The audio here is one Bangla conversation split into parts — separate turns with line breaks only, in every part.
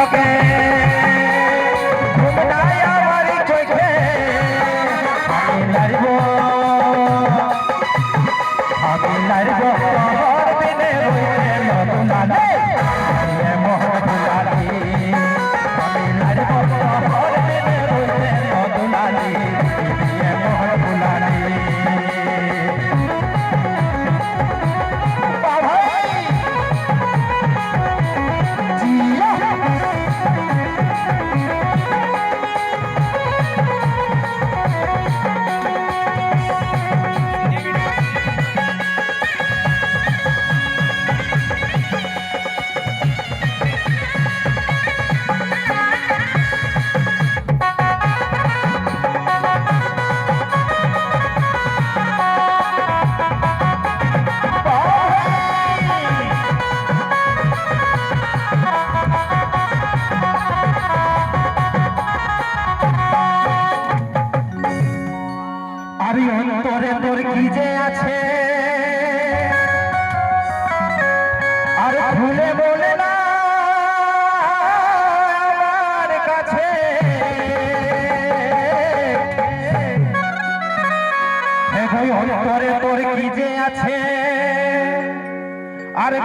okay. অন্তরে তোর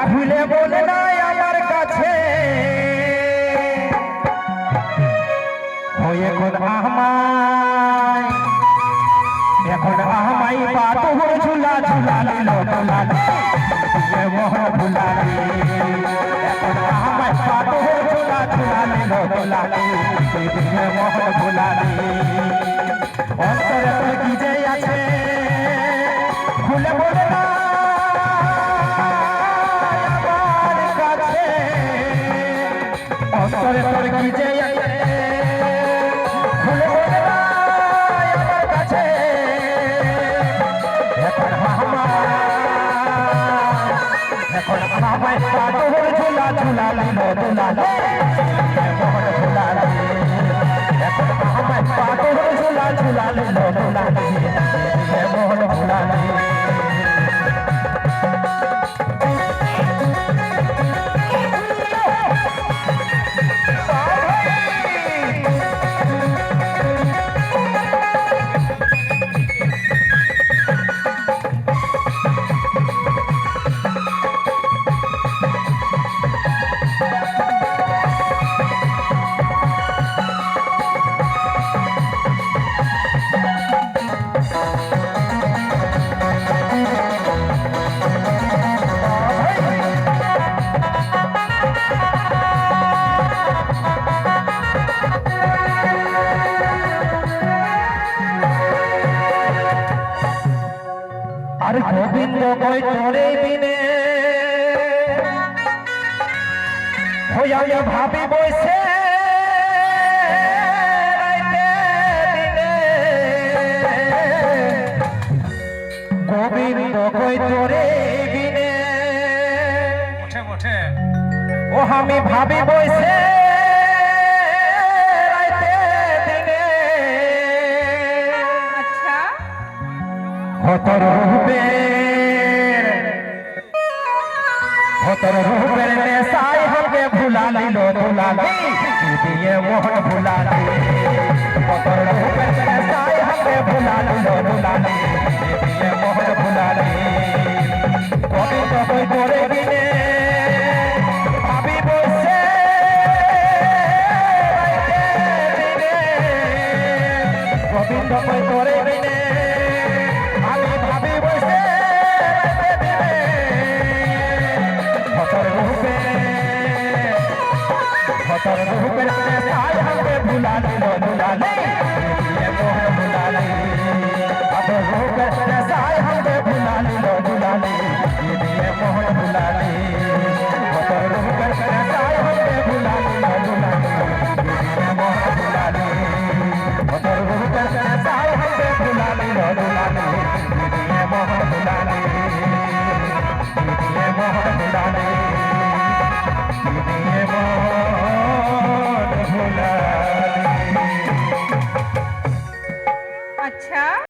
ভুলে বলে না আমার কাছে। কোন আমায়, এখন আমাই পাতহর ঝুলা ঝুলা দিল দোলালি দিয়ে দিল দোলালি দিয়ে অন্তরে কি যে আছে খুলে বলে না। অন্তরে তোর কি যে আছে খুলে বলে না। আমার কাছে এখন আমার এখন আমার পাটর ঝুলা ঝুলা লিল দুলালে কই তোরে বিনে। হইয়া ভাবি বইছে রাইতে দিনে। গোবিন্দ কই তোরে বিনে।
ওঠে ওঠে।
ও আমি ভাবি বইছে রাইতে দিনে
আচ্ছা।
হতর রূপে তোর রূপের নেশায় হবে ভুলালিল ভুলালি দিয়ে মোহন ভুলালি। তোর রূপের নেশায় হবে ভুলালিল ভুলালি দিয়ে মোহন ভুলালি। কবি কবি করে গিনে গোবিন্দ করে গিনে बुला